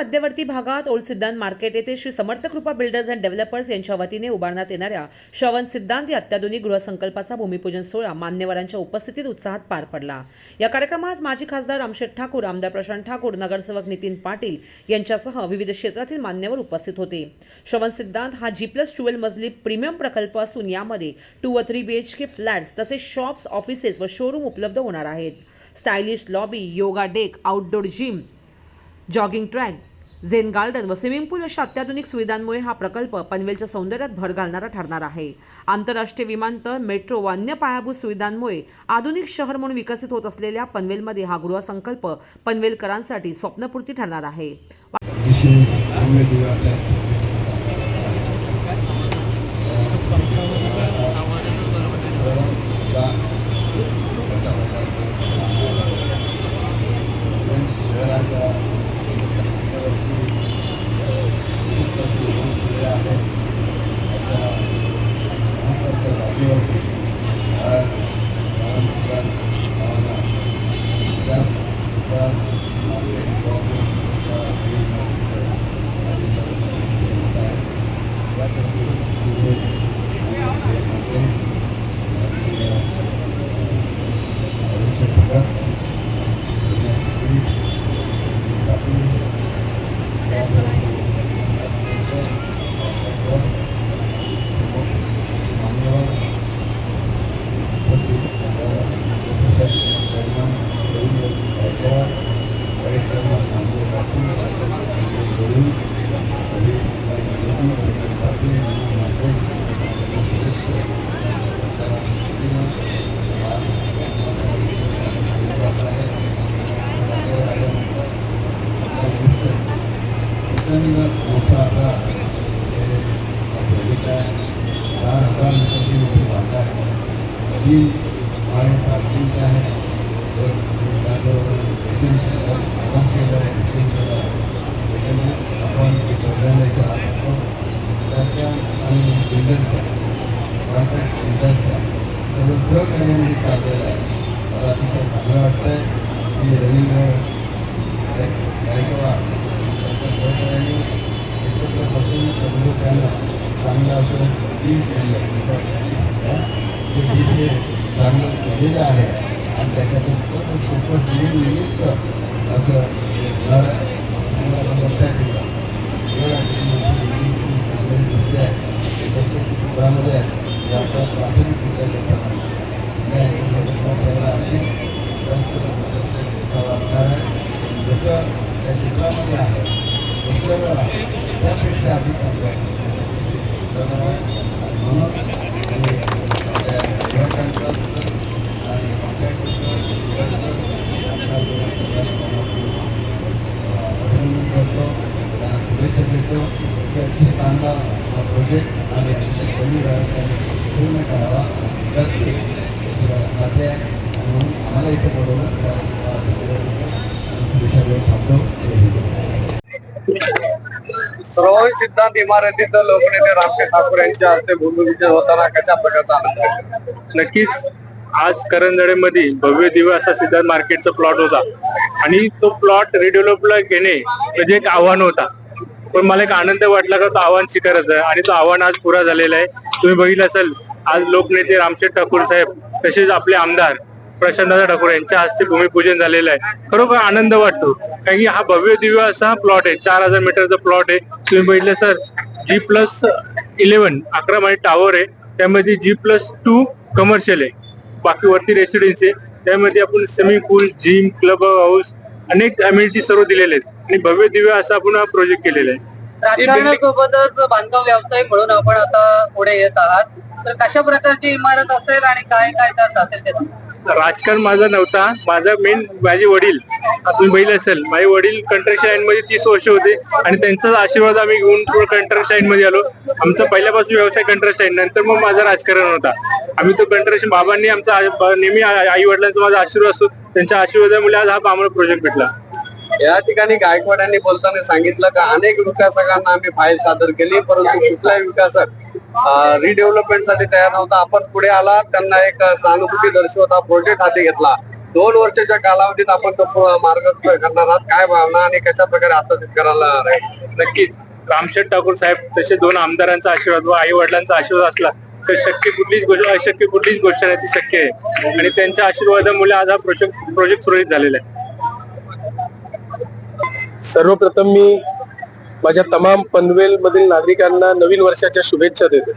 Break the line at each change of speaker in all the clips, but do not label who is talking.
मध्यवर्ती भागात ओल्ड सिद्धांत मार्केट येथे श्री समर्थ कृपा बिल्डर्स अँड डेव्हलपर्स यांच्या वतीने उभारण्यात येणाऱ्या श्रवण सिद्धांत या अत्याधुनिक गृहसंकल्पाचा भूमिपूजन सोहळा मान्यवरांच्या उपस्थितीत उत्साहात पार पडला. या कार्यक्रमास माजी खासदार रामशेठ ठाकूर आमदार प्रशांत ठाकूर नगरसेवक नितीन पाटील यांच्यासह विविध क्षेत्रातील मान्यवर उपस्थित होते. श्रवण सिद्धांत हा जी प्लस ट्वेल्व मजली प्रीमियम प्रकल्प असून यामध्ये टू व three B H K flats तसेच शॉप्स ऑफिसेस व शोरूम उपलब्ध होणार आहेत. Stylish lobby yoga deck outdoor gym jogging track zen garden व स्विमिंग पूल अशा अत्याधुनिक सुविधांमुळे हा प्रकल्प पनवेलच्या सौंदर्यात भर घालणारा ठरणार आहे. आंतरराष्ट्रीय विमानतळ मेट्रो व अन्य पायाभूत सुविधांमुळे आधुनिक शहर म्हणून विकसित होत असलेल्या पनवेलमध्ये हा गृहसंकल्प पनवेलकरांसाठी स्वप्नपूर्ती ठरणार आहे
अतिशय भव्य दिवस आहे सुद्धा अशा प्रकारचं शहराच्या रस्त्यावरती विशेषतः अशी दोन सोयी आहेत अशा महत्त्वाच्या जागेवरती आज श्रावण सुद्धा गावाला सुद्धा सुद्धा मार्केट कॉर्पोरेशनच्या नवीन इमारतीचं आयोजन आहे यासाठी शिवरे आणि जय ठाकरे आपले अरुण भगत अविनाश शिकरी नितीन पाटील याबरोबर यांचं डॉक्टर प्रमुख मान्यवर उपस्थित सोसायटीचे chairman Ravindra Gaikwad vice chairman Namdev Patil Sanjay Gawali Ravi Modi Pravin Patil Manoj Mhatre सर्व सदस्य यांच्या वतीनं आज केलं जात आहे जागेवर आलं आपल्याला दिसतंय प्रचंड मोठा असा हे हा प्रोजेक्ट आहे चार हजार मीटरची मोठी जागा आहे तीन माळे पार्किंगचे आहे वर हे त्याचबरोबर रेसिडेन्शियल आहे कमर्शियल आहे. रेसिडेन्शियल आहे एकंदरीत आपण पहिल्यांदा इथे राहत होतो तर त्या आणि बिल्डर्स आहे. कॉन्ट्रॅक्ट बिल्डर्स आहे. सर्व सहकार्याने हे चाललेलं आहे. मला अतिशय चांगलं वाटतं आहे की रवींद्र गायकवाड त्यांच्या सहकार्याने एकत्र बसून समजोत्यानं चांगलं असं डील केलेलं आहे. जे मी हे चांगलं केलेलं आहे. आणि त्याच्यातून सर्व सुख निमित्त असं मला
श्रवण सिद्धांत इमारतीत लोकनेते रामटे ठाकूर यांच्या हस्ते भूमिपूजन होताना कशा प्रकारचा आनंद
नक्कीच. आज करंजडेमध्ये भव्य दिव्य असा सिद्धार्थ मार्केटचा प्लॉट होता. आणि तो प्लॉट रिडेव्हलपला घेणे म्हणजे एक आव्हान होता. पण मला एक आनंद वाटला का तो आव्हान स्वीकारायचं आहे आणि तो आव्हान आज पुरा झालेला आहे. तुम्ही बघितलं असेल आज लोकनेते रामशेठ ठाकूर साहेब तसेच आपले आमदार प्रशांतदादा ठाकूर यांच्या हस्ते भूमिपूजन झालेलं आहे. खरोखर आनंद वाटतो. कारण की हा भव्य दिव्य असा प्लॉट आहे. चार हजार मीटरचा प्लॉट आहे. तुम्ही बघितलं सर जी प्लस इलेव्हन अकरा माळी टावर आहे. त्यामध्ये जी प्लस टू कमर्शियल आहे. बाकी वरती रेसिडेन्सी आहे. त्यामध्ये आपण swimming pool gym club house अनेक अम्युनिटी सर्व दिलेले आहेत. आणि भव्य दिव्य असा आपण हा प्रोजेक्ट केलेला आहे.
राजकारणासोबतच बांधकाम व्यावसायिक म्हणून आपण आता पुढे येत आहात. तर कशा प्रकारची इमारत असेल आणि काय काय त्यात असेल ते
राजकारण माझा नव्हता. माझा मेन माझे वडील अजून बैल असेल. माझे वडील कंट्रक्शन लाईन मध्ये तीस वर्ष होते आणि त्यांचा आशीर्वाद आम्ही घेऊन कंट्रक्शन लाईन मध्ये आलो. आमचा पहिल्यापासून व्यवसाय कंट्रक्शन लाईन नंतर मग माझा राजकारण होता. आम्ही तो कंट्रक्शन बाबांनी आमचा नेहमी आई वडिलांचा माझा आशीर्वाद असतो. त्यांच्या आशीर्वादामुळे आज हा आम्हाला प्रोजेक्ट भेटला.
या ठिकाणी गायकवाडांनी बोलताना सांगितलं का अनेक विकासकांना आम्ही फाईल सादर केली परंतु कुठलाही विकासक रिडेव्हलपमेंटसाठी तयार नव्हता. आपण पुढे आला त्यांना एक सहानुभूती दर्शवत हा प्रोजेक्ट हाती घेतला. दोन वर्षाच्या कालावधीत आपण तो मार्ग करणार आहात. काय भावना आणि कशा प्रकारे आश्वासित करायला?
नक्कीच. रामशेठ ठाकूर साहेब तसे दोन आमदारांचा आशीर्वाद व आई वडिलांचा आशीर्वाद असला तर शक्य कुठलीच गोष्ट अशक्य कुठलीच गोष्ट नाही ती शक्य आहे. आणि त्यांच्या आशीर्वादामुळे आज हा प्रोजेक्ट प्रोजेक्ट सुरळीत झालेला आहे.
सर्वप्रथम मी माझ्या तमाम पनवेल मधील नागरिकांना नवीन वर्षाच्या शुभेच्छा देतो.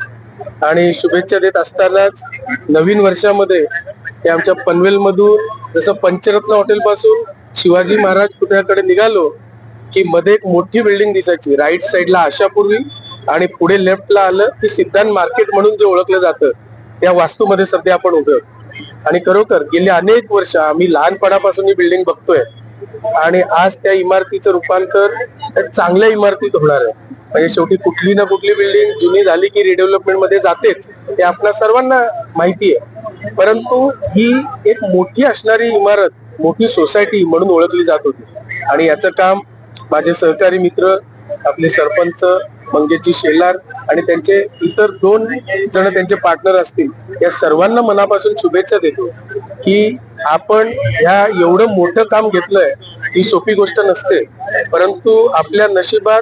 आणि शुभेच्छा देत असतानाच नवीन वर्षामध्ये हे आमच्या पनवेल मधून जसं पंचरत्न हॉटेलपासून शिवाजी महाराज पुतळ्याकडे निघालो की मध्ये एक मोठी बिल्डिंग दिसायची. राईट साईडला आशापूर्वी आणि पुढे लेफ्टला आलं की सिद्धांत मार्केट म्हणून जे ओळखलं जातं त्या वास्तूमध्ये सध्या आपण उभे आणि खरोखर गेली अनेक वर्ष आम्ही लहानपणापासून ही बिल्डिंग बघतोय. आणि आज त्या इमारतीचं रूपांतर चांगल्या इमारतीत होणार आहे. म्हणजे शेवटी कुठली ना कुठली बिल्डिंग जुनी झाली की रिडेव्हलपमेंटमध्ये जातेच हे आपल्या सर्वांना माहिती आहे. परंतु ही एक मोठी असणारी इमारत मोठी सोसायटी म्हणून ओळखली जात होती. आणि याचं काम माझे सहकारी मित्र आपले सरपंच मंगेची शेलार आणि त्यांचे इतर दोन जण त्यांचे पार्टनर असतील या सर्वांना मनापासून शुभेच्छा देतो की आपण ह्या एवढं मोठं काम घेतलंय ही सोपी गोष्ट नसते. परंतु आपल्या नशिबात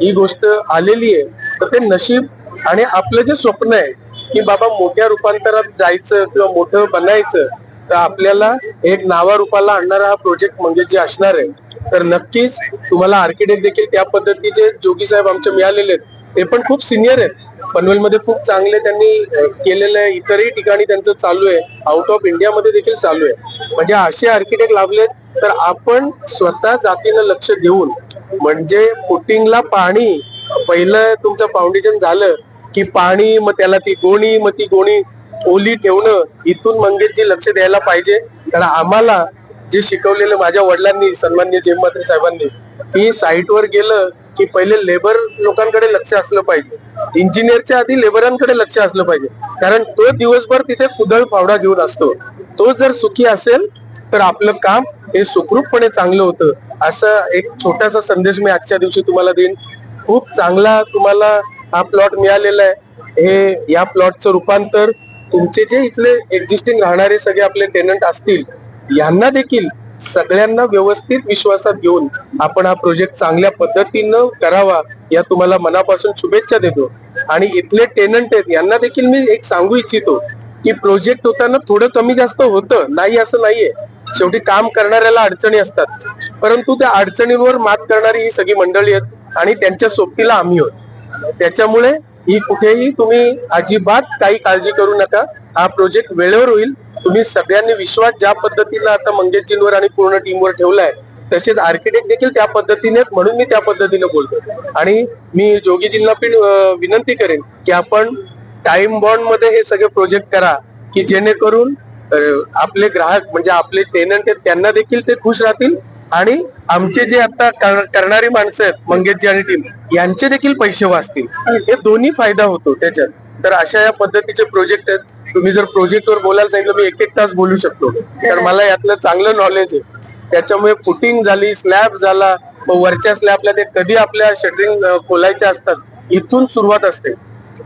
ही गोष्ट आलेली आहे. तर ते नशीब आणि आपलं जे स्वप्न आहे की बाबा मोठ्या रूपांतरात जायचं किंवा मोठं बनायचं तर आपल्याला एक नावारूपाला आणणारा हा प्रोजेक्ट म्हणजे जे असणार आहे तर नक्कीच तुम्हाला आर्किटेक्ट देखील त्या पद्धतीचे जोगी साहेब आमचे मिळालेले आहेत. ते पण खूप सिनियर आहेत. पनवेलमध्ये खूप चांगले त्यांनी केलेलं आहे. इतरही ठिकाणी त्यांचं चालू आहे. आउट ऑफ इंडियामध्ये देखील चालू आहे. म्हणजे असे आर्किटेक्ट लाभलेत तर आपण स्वतः जातीनं लक्ष देऊन म्हणजे फुटिंगला पाणी पहिलं तुमचं फाउंडेशन झालं की पाणी मग त्याला ती गोणी मग ती गोणी ओली ठेवणं इथून मंगेशजी लक्ष द्यायला पाहिजे. कारण आम्हाला जे शिकवलेलं माझ्या वडिलांनी सन्मान्य जेममात्रे साहेबांनी की साईटवर गेलं की पहिले लेबर लोकांकडे लक्ष असलं पाहिजे. इंजिनियरच्या आधी लेबरांकडे लक्ष असलं पाहिजे. कारण तो दिवसभर तिथे कुदळ फावडा घेऊन असतो. तो जर सुखी असेल तर आपलं काम हे सुखरूपपणे चांगलं होतं. असा एक छोटासा संदेश मी आजच्या दिवशी तुम्हाला देईन. खूप चांगला तुम्हाला हा प्लॉट मिळालेला आहे. हे या प्लॉटचं रूपांतर तुमचे जे इथले एक्झिस्टिंग राहणारे सगळे आपले टेनंट असतील यांना देखील सगळ्यांना व्यवस्थित विश्वासात घेऊन आपण हा प्रोजेक्ट चांगल्या पद्धतीनं करावा या तुम्हाला मनापासून शुभेच्छा देतो. आणि इथले टेनंट आहेत यांना देखील मी एक सांगू इच्छितो की प्रोजेक्ट होताना थोडं कमी जास्त होतं नाही असं नाहीये. शेवटी काम करणाऱ्याला अडचणी असतात. परंतु त्या अडचणींवर मात करणारी ही सगळी मंडळी आहेत आणि त्यांच्या सोबतीला आम्ही आहोत. त्याच्यामुळे ही कुठेही तुम्ही अजिबात काही काळजी करू नका. हा प्रोजेक्ट वेळेवर होईल. तुम्ही सगळ्यांनी विश्वास ज्या पद्धतीनं आता मंगेशजींवर आणि पूर्ण टीमवर ठेवलाय तसेच आर्किटेक्ट देखील त्या पद्धतीने म्हणून मी त्या पद्धतीने बोलतो आणि मी जोगीजींना पण विनंती करेन की आपण टाइम बॉन्डमध्ये हे सगळे प्रोजेक्ट करा की जेणेकरून आपले ग्राहक म्हणजे आपले टेनंट आहेत त्यांना देखील ते खुश राहतील आणि आमचे जे आता करणारी माणसं आहेत मंगेशजी आणि टीम यांचे देखील पैसे वाचतील. हे दोन्ही फायदा होतो त्याच्यात. तर अशा या पद्धतीचे प्रोजेक्ट आहेत. तुम्ही जर प्रोजेक्टवर बोलायला सांगितलं मी एक एक तास बोलू शकतो. तर मला यातलं चांगलं नॉलेज आहे. त्याच्यामुळे फुटिंग झाली स्लॅब झाला मग वरच्या स्लॅबला ते कधी आपल्या शटरिंग खोलायच्या असतात इथून सुरुवात असते.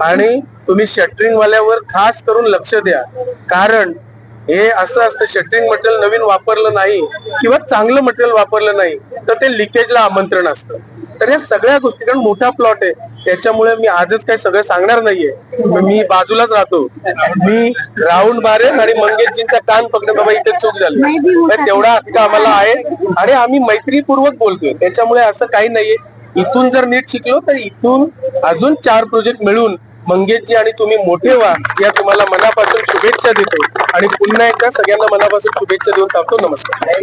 आणि तुम्ही शटरिंग वाल्यावर खास करून लक्ष द्या. कारण हे असं असतं शटरिंग मटेरियल नवीन वापरलं नाही किंवा चांगलं मटेरियल वापरलं नाही तर ते लिकेजला आमंत्रण असतं. तर या सगळ्या गोष्टी कारण मोठा प्लॉट आहे त्याच्यामुळे मी आजच काही सगळं सांगणार नाहीये. मी बाजूलाच राहतो. मी राऊंड मारेन आणि मंगेशजींचा कान पकडे बाबा इथे चूक झाली. तर तेवढा हक्क आम्हाला आहे. आणि आम्ही मैत्रीपूर्वक बोलतोय. त्याच्यामुळे असं काही नाहीये. इथून जर नीट शिकलो तर इथून अजून चार प्रोजेक्ट मिळून मंगेशजी आणि तुम्ही मोठे व्हा या तुम्हाला मनापासून शुभेच्छा देतो. आणि पुन्हा एकदा सगळ्यांना मनापासून शुभेच्छा देऊन टाकतो. नमस्कार.